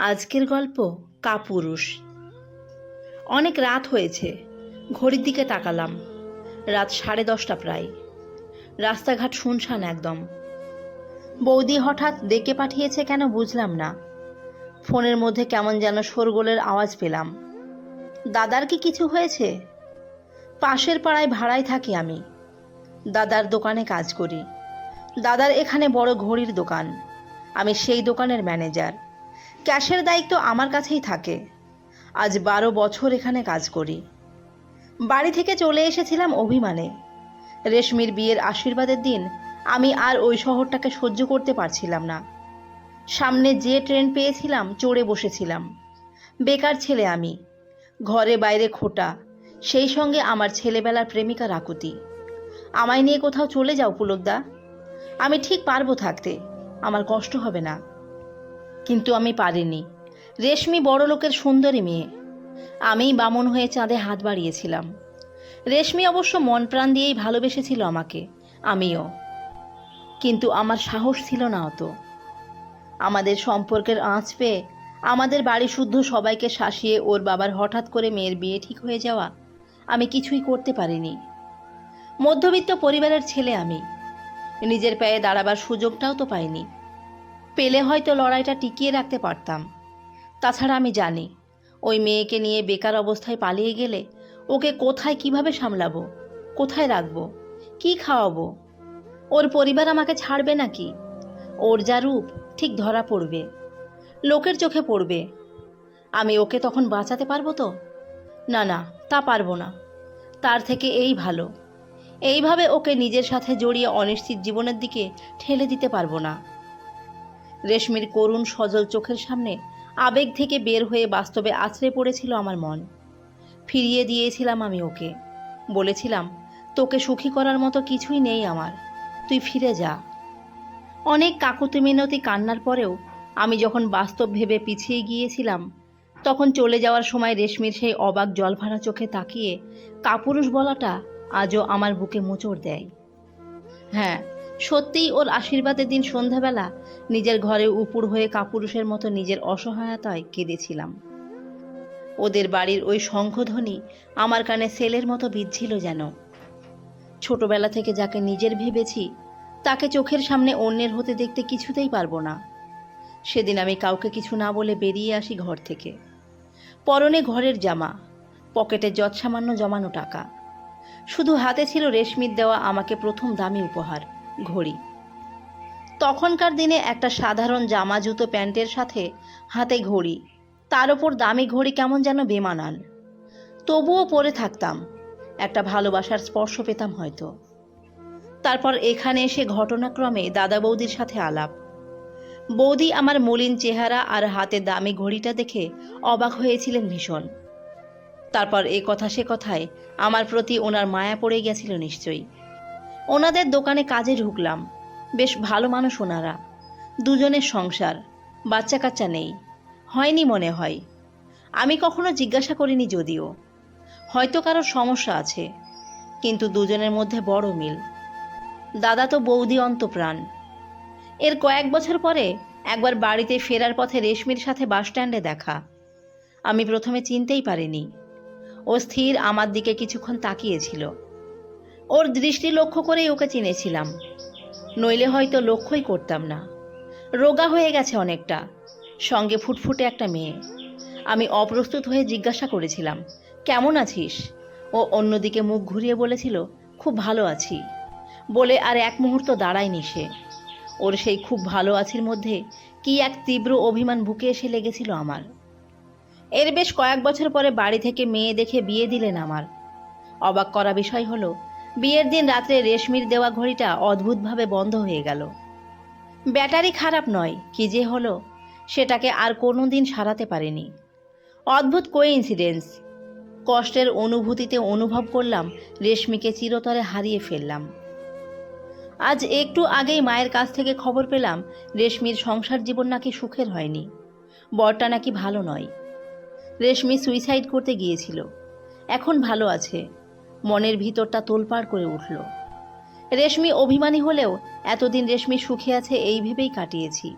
আজকের গল্প কাপুরুষ। অনেক রাত হয়েছে, ঘড়ির দিকে তাকালাম। রাত সাড়ে দশটা প্রায়। রাস্তাঘাট শুনশান একদম। বৌদি হঠাৎ ডেকে পাঠিয়েছে কেন বুঝলাম না। ফোনের মধ্যে কেমন যেন শোরগোলের আওয়াজ পেলাম। দাদার কি কিছু হয়েছে? পাশের পাড়ায় ভাড়ায় থাকি আমি। দাদার দোকানে কাজ করি। দাদার এখানে বড় ঘড়ির দোকান। আমি সেই দোকানের ম্যানেজার। ক্যাশের দায়িত্ব আমার কাছেই থাকে। আজ বারো বছর এখানে কাজ করি। বাড়ি থেকে চলে এসেছিলাম অভিমানে। রেশমির বিয়ের আশীর্বাদের দিন আমি আর ওই শহরটাকে সহ্য করতে পারছিলাম না। সামনে যে ট্রেন পেয়েছিলাম, চড়ে বসেছিলাম। বেকার ছেলে আমি। ঘরে বাইরে খোটা। সেই সঙ্গে আমার ছেলেবেলার প্রেমিকা রাকুতি। আমায় নিয়ে কোথাও চলে যাও পুলকদা। আমি ঠিক পারব থাকতে। আমার কষ্ট হবে না। কিন্তু আমি পারিনি। রেশমি বড় লোকের সুন্দরী মেয়ে। আমিই বামন হয়ে চাঁদে হাত বাড়িয়েছিলাম। রেশমি অবশ্য মন প্রাণ দিয়েই ভালোবেসেছিল আমাকে, আমিও। কিন্তু আমার সাহস ছিল না অত। আমাদের সম্পর্কের আঁচ পেয়ে আমাদের বাড়ি শুদ্ধ সবাইকে শাসিয়ে ওর বাবার হঠাৎ করে মেয়ের বিয়ে ঠিক হয়ে যাওয়া আমি কিছুই করতে পারিনি। মধ্যবিত্ত পরিবারের ছেলে আমি। নিজের পায়ে দাঁড়াবার সুযোগটাও তো পাইনি। পেলে হয়তো লড়াইটা টিকিয়ে রাখতে পারতাম। তাছাড়া আমি জানি, ওই মেয়েকে নিয়ে বেকার অবস্থায় পালিয়ে গেলে ওকে কোথায় কীভাবে সামলাবো, কোথায় রাখব, কি খাওয়াবো? ওর পরিবার আমাকে ছাড়বে নাকি? ওর যা রূপ, ঠিক ধরা পড়বে, লোকের চোখে পড়বে। আমি ওকে তখন বাঁচাতে পারব তো? না না, তা পারব না। তার থেকে এই ভালো। এইভাবে ওকে নিজের সাথে জড়িয়ে অনিশ্চিত জীবনের দিকে ঠেলে দিতে পারব না। রেশমির করুণ সজল চোখের সামনে আবেগ থেকে বের হয়ে বাস্তবে আছড়ে পড়েছিল আমার মন। ফিরিয়ে দিয়েছিলাম আমি ওকে। বলেছিলাম, তোকে সুখী করার মতো কিছুই নেই আমার। তুই ফিরে যা। অনেক কাকুতি মিনতি কান্নার পরেও আমি যখন বাস্তব ভেবে পিছিয়ে গিয়েছিলাম, তখন চলে যাওয়ার সময় রেশমির সেই অবাক জলভরা চোখে তাকিয়ে, কাপুরুষ বলাটা আজও আমার বুকে মোচড় দেয়। হ্যাঁ সত্যিই ওর আশীর্বাদের দিন সন্ধ্যাবেলা নিজের ঘরে উপুর হয়ে কাপুরুষের মতো নিজের অসহায়তায় কেঁদেছিলাম। ওদের বাড়ির ওই শঙ্খধ্বনি আমার কানে সেলের মতো বিচ্ছিল যেন। ছোটবেলা থেকে যাকে নিজের ভেবেছি, তাকে চোখের সামনে অন্যের হতে দেখতে কিছুতেই পারব না। সেদিন আমি কাউকে কিছু না বলে বেরিয়ে আসি ঘর থেকে। পরনে ঘরের জামা, পকেটে যৎসামান্য জমানো টাকা। শুধু হাতে ছিল রেশমির দেওয়া আমাকে প্রথম দামি উপহার। ঘড়ি। তখনকার দিনে একটা সাধারণ জামা জুতো প্যান্টের সাথে হাতে ঘড়ি। তার ওপর দামি ঘড়ি কেমন যেন বেমানান। তবুও পরে থাকতাম। একটা ভালোবাসার স্পর্শ পেতাম হয়তো। তারপর এখানে এসে ঘটনাক্রমে দাদা বৌদির সাথে আলাপ। বৌদি আমার মলিন চেহারা আর হাতে দামি ঘড়িটা দেখে অবাক হয়েছিলেন ভীষণ। তারপর এ কথা সে কথায় আমার প্রতি ওনার মায়া পড়ে গেছিল নিশ্চয়ই। ওনাদের দোকানে কাজে ঢুকলাম। বেশ ভালো মানুষ ওনারা। দুজনের সংসার বাচ্চা কাচ্চা নেই। হয়নি মনে হয়। আমি কখনো জিজ্ঞাসা করিনি যদিও। হয়তো কারোর সমস্যা আছে, কিন্তু দুজনের মধ্যে বড় মিল। দাদা তো বৌদি অন্তপ্রাণ। এর কয়েক বছর পরে একবার বাড়িতে ফেরার পথে রেশমির সাথে বাসস্ট্যান্ডে দেখা। আমি প্রথমে চিনতেই পারিনি। ও স্থির আমার দিকে কিছুক্ষণ তাকিয়েছিল। ওর দৃষ্টি লক্ষ্য করেই ওকে চিনেছিলাম। নইলে হয়তো লক্ষ্যই করতাম না। রোগা হয়ে গেছে অনেকটা। সঙ্গে ফুটফুটে একটা মেয়ে। আমি অপ্রস্তুত হয়ে জিজ্ঞাসা করেছিলাম, কেমন আছিস? ও অন্যদিকে মুখ ঘুরিয়ে বলেছিল, খুব ভালো আছি। বলে আর এক মুহূর্ত দাঁড়ায়নি সে। ওর সেই খুব ভালো আছির মধ্যে কি এক তীব্র অভিমান বুকে এসে লেগেছিল আমার। এর বেশ কয়েক বছর পরে বাড়ি থেকে মেয়ে দেখে বিয়ে দিলেন আমার। অবাক করা বিষয় হলো বিয়ের দিন রাত্রে রেশমির দেওয়া ঘড়িটা অদ্ভুতভাবে বন্ধ হয়ে গেল। ব্যাটারি খারাপ নয়, কি যে হলো, সেটাকে আর কোনো দিন সারাতে পারেনি। অদ্ভুত কোইন্সিডেন্স কষ্টের অনুভূতিতে অনুভব করলাম, রেশমিকে চিরতরে হারিয়ে ফেললাম। আজ একটু আগেই মায়ের কাছ থেকে খবর পেলাম, রেশমির সংসার জীবন নাকি সুখের হয়নি। বরটা নাকি ভালো নয়। রেশমি সুইসাইড করতে গিয়েছিল। এখন ভালো আছে। মনের ভিতরটা তোলপাড় করে উঠল। রেশমি অভিমানী হলেও এতদিন রেশমি সুখে আছে এই ভেবেই কাটিয়েছি।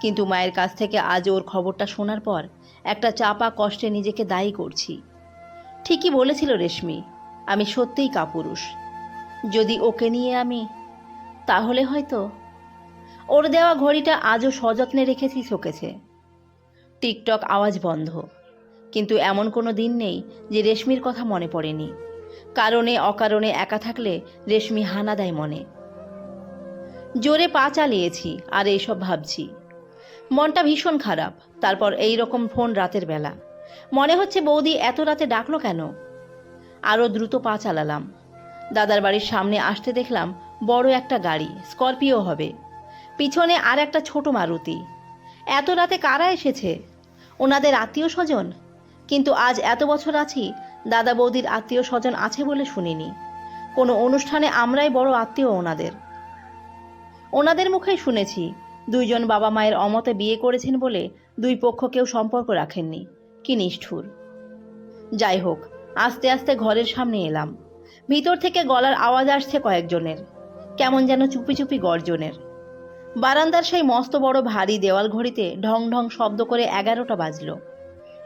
কিন্তু মায়ের কাছ থেকে আজ ওর খবরটা শোনার পর একটা চাপা কষ্টে নিজেকে দায়ী করছি। ঠিকই বলেছিল রেশমি, আমি সত্যিই কাপুরুষ। যদি ওকে নিয়ে আমি, তাহলে হয়তো ওর দেওয়া ঘড়িটা আজও সযত্নে রেখেছি শোকেছে। টিকটক আওয়াজ বন্ধ, কিন্তু এমন কোনো দিন নেই যে রেশমির কথা মনে পড়েনি। কারণে অকারণে একা থাকলে রেশমি হানা দেয় মনে। জোরে পা চালিয়েছি, আর এইসব ভাবছি। মনটা ভীষণ খারাপ, তারপর এই রকম ফোন রাতের বেলা। মনে হচ্ছে বৌদি এত রাতে ডাকলো কেন? আরও দ্রুত পা চালালাম। দাদার বাড়ির সামনে আসতে দেখলাম বড় একটা গাড়ি, স্করপিও হবে। পিছনে আর একটা ছোট মারুতি। এত রাতে কারা এসেছে? ওনাদের আত্মীয় স্বজন? কিন্তু আজ এত বছর আছি দাদা বৌদির আত্মীয় স্বজন আছে বলে শুনিনি। কোনো অনুষ্ঠানে আমরাই বড় আত্মীয় ওনাদের। ওনাদের মুখেই শুনেছি, দুইজন বাবা মায়ের অমতে বিয়ে করেছেন বলে দুই পক্ষ কেউ সম্পর্ক রাখেননি। কি নিষ্ঠুর। যাই হোক, আস্তে আস্তে ঘরের সামনে এলাম। ভিতর থেকে গলার আওয়াজ আসছে কয়েকজনের। কেমন যেন চুপি চুপি গর্জনের। বারান্দার সেই মস্ত বড় ভারী দেওয়াল ঘড়িতে ঢং ঢং শব্দ করে এগারোটা বাজল।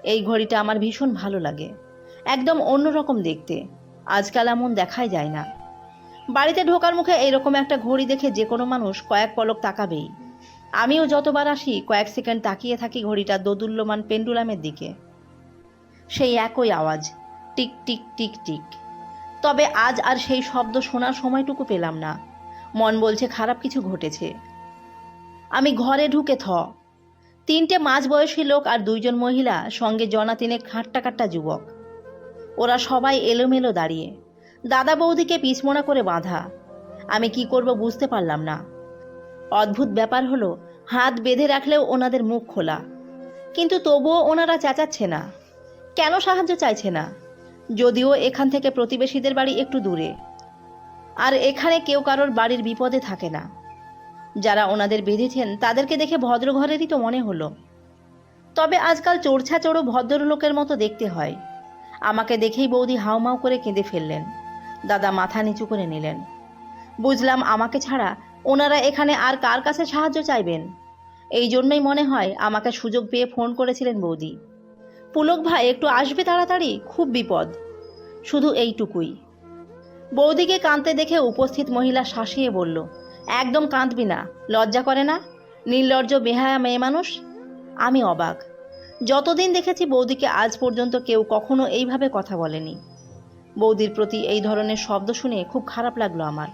এই ঘড়িটা আমার ভীষণ ভালো লাগে। একদম অন্যরকম দেখতে। আজকাল এমন দেখাই যায় না। বাড়িতে ঢোকার মুখে এরকম একটা ঘড়ি দেখে যে কোনো মানুষ কয়েক পলক তাকাবেই। আমিও যতবার আসি, কয়েক সেকেন্ড তাকিয়ে থাকি ঘড়িটা দোদুল্যমান পেন্ডুলামের দিকে। সেই একই আওয়াজ, টিক টিক টিক টিক। তবে আজ আর সেই শব্দ শোনার সময়টুকু পেলাম না। মন বলছে খারাপ কিছু ঘটেছে। আমি ঘরে ঢুকে থ। তিনটে মাঝ বয়সী লোক আর দুইজন মহিলা সঙ্গে জনা তিনেক খাট্টা কাট্টা যুবক। ওরা সবাই এলোমেলো দাঁড়িয়ে। দাদা বৌদিকে পিছমোনা করে বাঁধা। আমি কি করব বুঝতে পারলাম না। অদ্ভুত ব্যাপার হলো, হাত বেঁধে রাখলেও ওনাদের মুখ খোলা। কিন্তু তবুও ওনারা চেঁচাচ্ছে না। কেন সাহায্য চাইছে না? যদিও এখান থেকে প্রতিবেশীদের বাড়ি একটু দূরে। আর এখানে কেউ কারোর বাড়ির বিপদে থাকে না। যারা ওনাদের বেঁধেছেন, তাদেরকে দেখে ভদ্র ঘরেরই তো মনে হলো। তবে আজকাল চোরছা চোরও ভদ্রলোকের মতো দেখতে হয়। আমাকে দেখেই বৌদি হাউমাউ করে কেঁদে ফেললেন। দাদা মাথা নিচু করে নিলেন। বুঝলাম আমাকে ছাড়া ওনারা এখানে আর কার কাছে সাহায্য চাইবেন? এই জন্যই মনে হয় আমাকে সুযোগ পেয়ে ফোন করেছিলেন বৌদি। পুলক ভাই, একটু আসবে তাড়াতাড়ি? খুব বিপদ। শুধু এইটুকুই। বৌদিকে কাঁদতে দেখে উপস্থিত মহিলা শাসিয়ে বলল, একদম কাঁদবি না, লজ্জা করে না? নির্লজ্জ, বেহায়া মেয়ে মানুষ? আমি অবাক। যতদিন দেখেছি বৌদিকে আজ পর্যন্ত কেউ কখনো এইভাবে কথা বলেনি। বৌদির প্রতি এই ধরনের শব্দ শুনে খুব খারাপ লাগল আমার।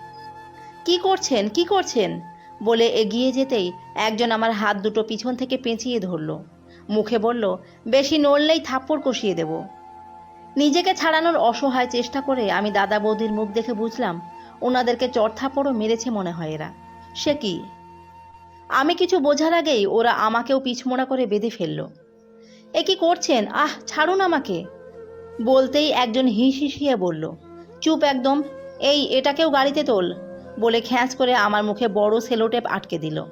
কি করছেন? কি করছেন? বলে এগিয়ে যেতেই একজন আমার হাত দুটো পিছন থেকে পেঁচিয়ে ধরল। মুখে বলল, বেশি নড়লেই থাপ্পড় কষিয়ে দেব। নিজেকে ছাড়ানোর অসহায় চেষ্টা করে আমি দাদা বৌদির মুখ দেখে বুঝলাম, ওনাদেরকে চড়থাপড়ও মেরেছে মনে হয় এরা। সে কি? আমি কিছু বোঝার আগেই ওরা আমাকেও পিছমোড়া করে বেঁধে ফেলল। এ কি করছেন? আহ, ছাড়ুন আমাকে। বলতেই একজন হিস হিসিয়ে বলল, চুপ একদম, এই এটাকেও গাড়িতে তোল, বলে খ্যাঁচ করে আমার মুখে বড় সেলোটেপ আটকে দিল।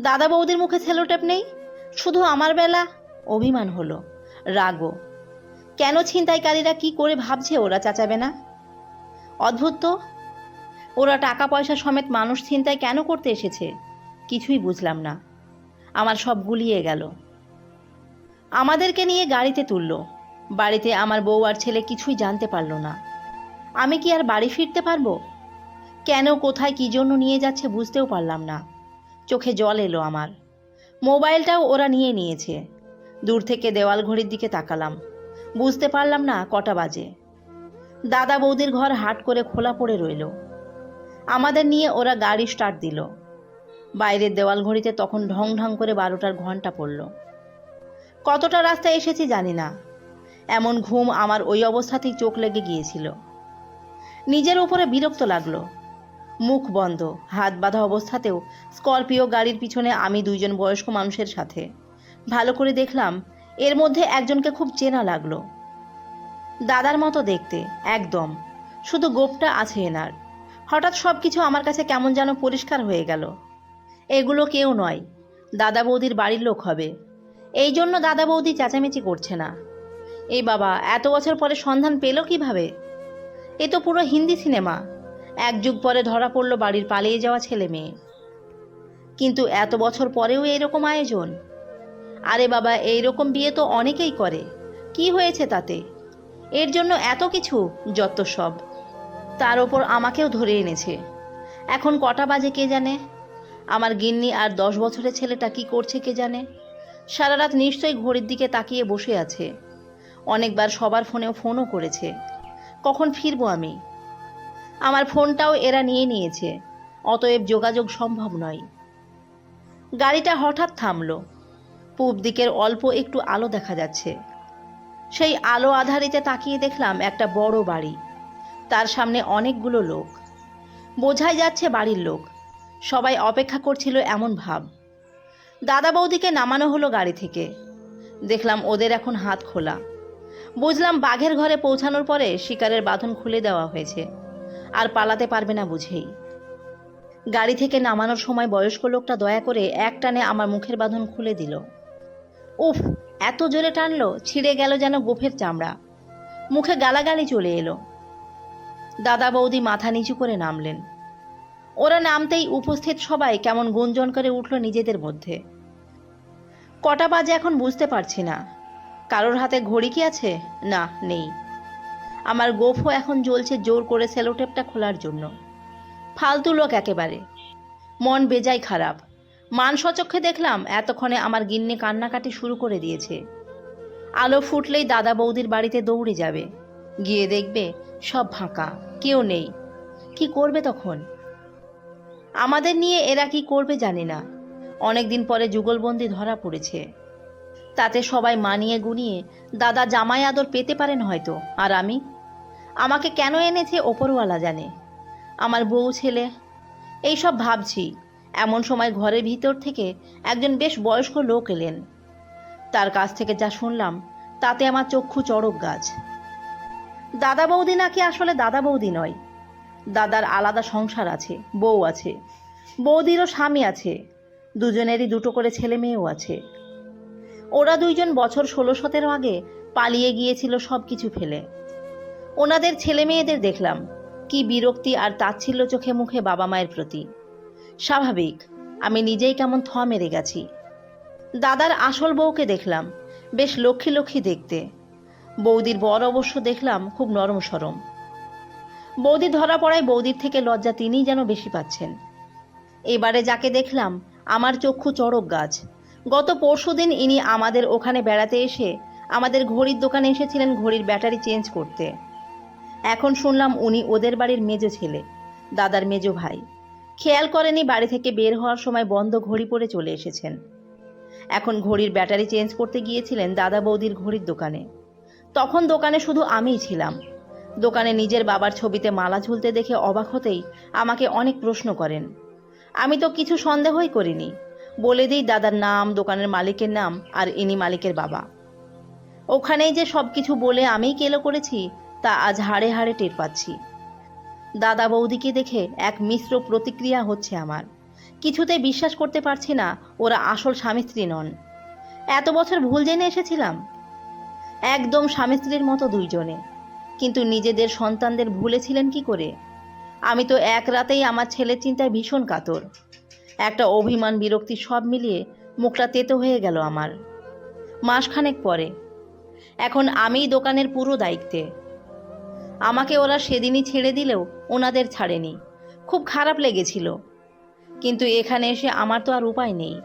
দাদা বৌদির মুখে সেলোটেপ নেই? শুধু আমার বেলা? অভিমান হলো। রাগও। কেন ছিনতাইকারীরা কি করে ভাবছে ওরা চাচাবে না? অদ্ভুত তো। ওরা টাকা পয়সা সমেত মানুষ ছিনতাই কেন করতে এসেছে? কিছুই বুঝলাম না। আমার সব গুলিয়ে গেল। আমাদেরকে নিয়ে গাড়িতে তুললো। বাড়িতে আমার বউ আর ছেলে কিছুই জানতে পারল না। আমি কি আর বাড়ি ফিরতে পারব? কেন, কোথায়, কী জন্য নিয়ে যাচ্ছে বুঝতেও পারলাম না। চোখে জল এলো আমার। মোবাইলটাও ওরা নিয়ে নিয়েছে। দূর থেকে দেওয়াল ঘড়ির দিকে তাকালাম। বুঝতে পারলাম না, কটা বাজে। দাদা বৌদির ঘর হাট করে খোলা পড়ে রইল। আমাদের নিয়ে ওরা গাড়ি স্টার্ট দিল। বাইরের দেওয়াল ঘড়িতে তখন ঢং ঢং করে বারোটার ঘণ্টা পড়ল। কতটা রাস্তায় এসেছি জানি না। এমন ঘুম আমার ওই অবস্থাতেই চোখ লেগে গিয়েছিল। নিজের উপরে বিরক্ত লাগল। মুখ বন্ধ, হাত বাঁধা অবস্থাতেও স্করপিও গাড়ির পিছনে আমি দুইজন বয়স্ক মানুষের সাথে। ভালো করে দেখলাম, এর মধ্যে একজনকে খুব চেনা লাগল। দাদার মতো দেখতে, একদম। শুধু গোপটা আছে এনার। হঠাৎ সব কিছু আমার কাছে কেমন যেন পরিষ্কার হয়ে গেল। এগুলো কেউ নয়। দাদা বৌদির বাড়ির লোক হবে। এই জন্য দাদা বৌদি চেঁচামেচি করছে না। এই বাবা, এত বছর পরে সন্ধান পেল কীভাবে? এ তো পুরো হিন্দি সিনেমা। এক যুগ পরে ধরা পড়ল বাড়ির পালিয়ে যাওয়া ছেলে মেয়ে। কিন্তু এত বছর পরেও এইরকম আয়োজন? আরে বাবা এই রকম বিয়ে তো অনেকেই করে। কি হয়েছে তাতে? এর জন্য এত কিছু, যত সব। তার ওপর আমাকেও ধরে এনেছে। এখন কটা বাজে কে জানে? আমার গিন্নি আর দশ বছরের ছেলেটা কি করছে কে জানে? সারা রাত নিশ্চয়ই ঘড়ির দিকে তাকিয়ে বসে আছে। অনেকবার সবার ফোনেও ফোনও করেছে। কখন ফিরবো আমি? আমার ফোনটাও এরা নিয়ে নিয়েছে, অতএব যোগাযোগ সম্ভব নয়। গাড়িটা হঠাৎ থামল। পূব দিকের অল্প একটু আলো দেখা যাচ্ছে। সেই আলো আধারিতে তাকিয়ে দেখলাম একটা বড় বাড়ি। তার সামনে অনেকগুলো লোক। বোঝাই যাচ্ছে বাড়ির লোক। সবাই অপেক্ষা করছিল এমন ভাব। দাদা বৌদিকে নামানো হলো গাড়ি থেকে। দেখলাম ওদের এখন হাত খোলা। বুঝলাম বাঘের ঘরে পৌঁছানোর পরে শিকারের বাঁধন খুলে দেওয়া হয়েছে। আর পালাতে পারবে না বুঝেই। গাড়ি থেকে নামানোর সময় বয়স্ক লোকটা দয়া করে এক টানে আমার মুখের বাঁধন খুলে দিল। উফ, এত জোরে টানলো, ছিঁড়ে গেল যেন গোফের চামড়া। মুখে গালাগালি চলে এলো। দাদা বৌদি মাথা নিচু করে নামলেন। ওরা নামতেই উপস্থিত সবাই কেমন গুঞ্জন করে উঠল নিজেদের মধ্যে। কটা বাজে এখন বুঝতে পারছি না। কারোর হাতে ঘড়ি কি আছে? না, নেই। আমার গোফও এখন জ্বলছে জোর করে সেলোটেপটা খোলার জন্য। ফালতু লোক একেবারে। মন বেজায় খারাপ। মান সচক্ষে দেখলাম এতক্ষণে আমার গিন্নি কান্নাকাটি শুরু করে দিয়েছে। আলো ফুটলেই দাদা বৌদির বাড়িতে দৌড়ে যাবে। গিয়ে দেখবে সব ফাঁকা, কেউ নেই। কি করবে তখন? আমাদের নিয়ে এরা কি করবে জানি না। অনেকদিন পরে যুগলবন্দি ধরা পড়েছে। তাতে সবাই মানিয়ে গুনিয়ে দাদা জামাই আদর পেতে পারেন হয়তো, আর আমি? আমাকে কেন এনেছে ওপরওয়ালা জানে? আমার বউ ছেলে এই সব ভাবছি। এমন সময় ঘরের ভিতর থেকে একজন বেশ বয়স্ক লোক এলেন। তার কাছ থেকে যা শুনলাম, তাতে আমার চক্ষু চড়ক গাছ। দাদা বৌদি নাকি আসলে দাদা বৌদি নয়। দাদার আলাদা সংসার আছে, বউ আছে, বৌদিরও স্বামী আছে দুজনেরই দুটো করে ছেলে মেয়েও আছে। ওরা দুইজন বছর ষোলো সতেরো আগে পালিয়ে গিয়েছিল সব কিছু ফেলে। ওনাদের ছেলে মেয়েদের দেখলাম, কি বিরক্তি আর তাচ্ছিল্য চোখে মুখে বাবা মায়ের প্রতি। স্বাভাবিক, আমি নিজেই কেমন থ মেরে গেছি। দাদার আসল বউকে দেখলাম, বেশ লক্ষ্মী লক্ষ্মী দেখতে। বৌদির বর অবশ্য দেখলাম খুব নরম সরম। বৌদি ধরা পড়ায় বৌদির থেকে লজ্জা তিনিই যেন বেশি পাচ্ছেন। এবারে যাকে দেখলাম আমার চক্ষু চড়ক গাছ। গত পরশুদিন ইনি আমাদের ওখানে বেড়াতে এসে আমাদের ঘড়ির দোকানে এসেছিলেন ঘড়ির ব্যাটারি চেঞ্জ করতে। এখন শুনলাম উনি ওদের বাড়ির মেজো ছেলে, দাদার মেজো ভাই। খেয়াল করেনি বাড়ি থেকে বের হওয়ার সময় বন্ধ ঘড়ি পরে চলে এসেছেন। এখন ঘড়ির ব্যাটারি চেঞ্জ করতে গিয়েছিলেন দাদা বৌদির ঘড়ির দোকানে। তখন দোকানে শুধু আমিই ছিলাম। দোকানে নিজের বাবার ছবিতে মালা ঝুলতে দেখে অবাক হতেই আমাকে অনেক প্রশ্ন করেন। আমি তো কিছু সন্দেহই করিনি। বলে দিই দাদার নাম, দোকানের মালিকের নাম আর ইনি মালিকের বাবা। ওখানেই যে সব কিছু বলে আমিই কেলো করেছি, তা আজ হাড়ে হাড়ে টের পাচ্ছি। দাদা বৌদিকে দেখে এক মিশ্র প্রতিক্রিয়া হচ্ছে আমার। কিছুতেই বিশ্বাস করতে পারছি না ওরা আসল স্বামী স্ত্রী নন। এত বছর ভুল জেনে এসেছিলাম? একদম স্বামী স্ত্রীর মতো দুইজনে। কিন্তু নিজেদের সন্তানদের ভুলেছিলেন কি করে? আমি তো এক রাতেই আমার ছেলের চিন্তায় ভীষণ কাতর। একটা অভিমান বিরক্তি সব মিলিয়ে মুখটা তেতো হয়ে গেল আমার। মাসখানেক পরে। এখন আমিই দোকানের পুরো দায়িত্বে। আমাকে ওরা সেদিনই ছেড়ে দিলেও ওনাদের ছাড়েনি। খুব খারাপ লেগেছিল। কিন্তু এখানে এসে আমার তো আর উপায় নেই।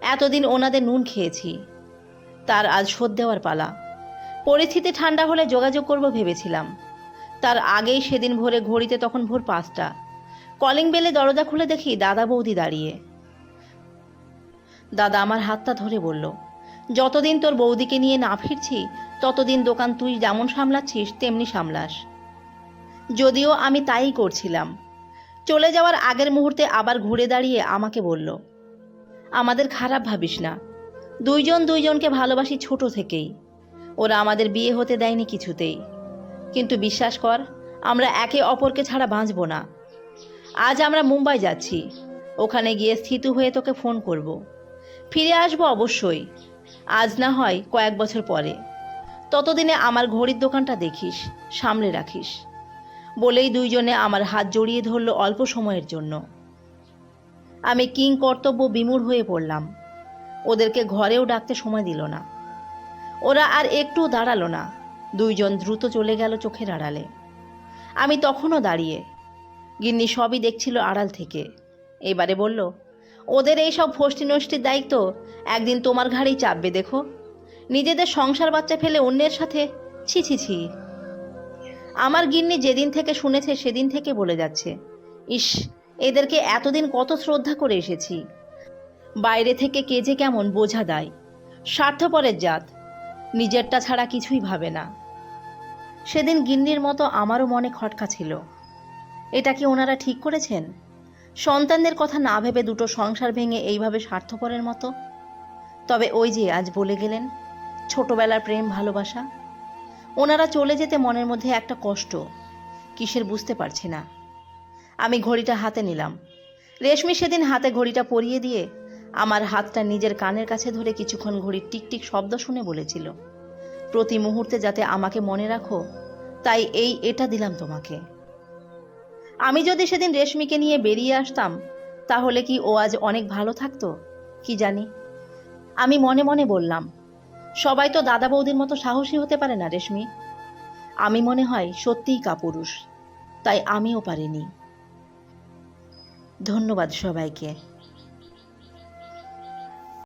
এতদিন ওনাদের নুন খেয়েছি। তার আজ শোধ দেওয়ার পালা। পরিস্থিতি ঠান্ডা হলে যোগাযোগ করব ভেবেছিলাম। তার আগেই সেদিন ভোরে ঘড়িতে তখন ভোর পাঁচটা। কলিং বেলে দরজা খুলে দেখি দাদা বৌদি দাঁড়িয়ে। দাদা আমার হাতটা ধরে বলল, যতদিন তোর বৌদিকে নিয়ে না ফিরছি, ততদিন দোকান তুই যেমন সামলাচ্ছিস, তেমনি সামলাস। যদিও আমি তাই করছিলাম। চলে যাওয়ার আগের মুহূর্তে আবার ঘুরে দাঁড়িয়ে আমাকে বলল, আমাদের খারাপ ভাবিস না। দুইজন দুইজনকে ভালোবাসি ছোট থেকেই। ওরা আমাদের বিয়ে হতে দেয়নি কিছুতেই। কিন্তু বিশ্বাস কর, আমরা একে অপরকে ছাড়া বাঁচব না। আজ আমরা মুম্বাই যাচ্ছি। ওখানে গিয়ে স্থিত হয়ে তোকে ফোন করব। ফিরে আসব অবশ্যই। আজ না হয় কয়েক বছর পরে। ততদিনে আমার ঘড়ির দোকানটা দেখিস, সামলে রাখিস। বলেই দুইজনে আমার হাত জড়িয়ে ধরল অল্প সময়ের জন্য। আমি কিং কর্তব্য বিমূঢ় হয়ে পড়লাম। ওদেরকে ঘরেও ডাকতে সময় দিল না। ওরা আর একটু দাঁড়াল না। দুইজন দ্রুত চলে গেল চোখের আড়ালে। আমি তখনও দাঁড়িয়ে। গিন্নি সবই দেখছিল আড়াল থেকে। এবারে বলল, ওদের এই সব ফষ্টি নষ্টির দায়িত্ব, একদিন তোমার ঘাড়েই চাপবে, দেখো। নিজেদের সংসার বাচ্চা ফেলে অন্যের সাথে ছি ছি ছি। আমার গিন্নি যেদিন থেকে শুনেছে সেদিন থেকে বলে যাচ্ছে, ইস, এদেরকে এতদিন কত শ্রদ্ধা করে এসেছি। বাইরে থেকে কে যে কেমন বোঝা দেয়। স্বার্থপরের জাত। নিজেরটা ছাড়া কিছুই ভাবে না। সেদিন গিন্নির মতো আমারও মনে খটকা ছিল। এটা কি ওনারা ঠিক করেছেন? সন্তানদের কথা না ভেবে দুটো সংসার ভেঙে এইভাবে স্বার্থপরের মতো? তবে ওই যে আজ বলে গেলেন, ছোটবেলার প্রেম ভালোবাসা। ওনারা চলে যেতে মনের মধ্যে একটা কষ্ট, কিসের বুঝতে পারছি না। আমি ঘড়িটা হাতে নিলাম। রেশমি সেদিন হাতে ঘড়িটা পরিয়ে দিয়ে আমার হাতটা নিজের কানের কাছে ধরে কিছুক্ষণ ঘড়ির টিকটিক শব্দ শুনে বলেছিল প্রতি মুহূর্তে যাতে আমাকে মনে রাখো, তাই এই এটা দিলাম তোমাকে। আমি যদি সেদিন রেশমিকে নিয়ে বেরিয়ে আসতাম, তাহলে কি ও আজ অনেক ভালো থাকতো? কি জানি। আমি মনে মনে বললাম, সবাই তো দাদা বৌদির মতো সাহসী হতে পারে না রেশমি। আমি মনে হয় সত্যিই কাপুরুষ, তাই আমিও পারিনি। ধন্যবাদ সবাইকে।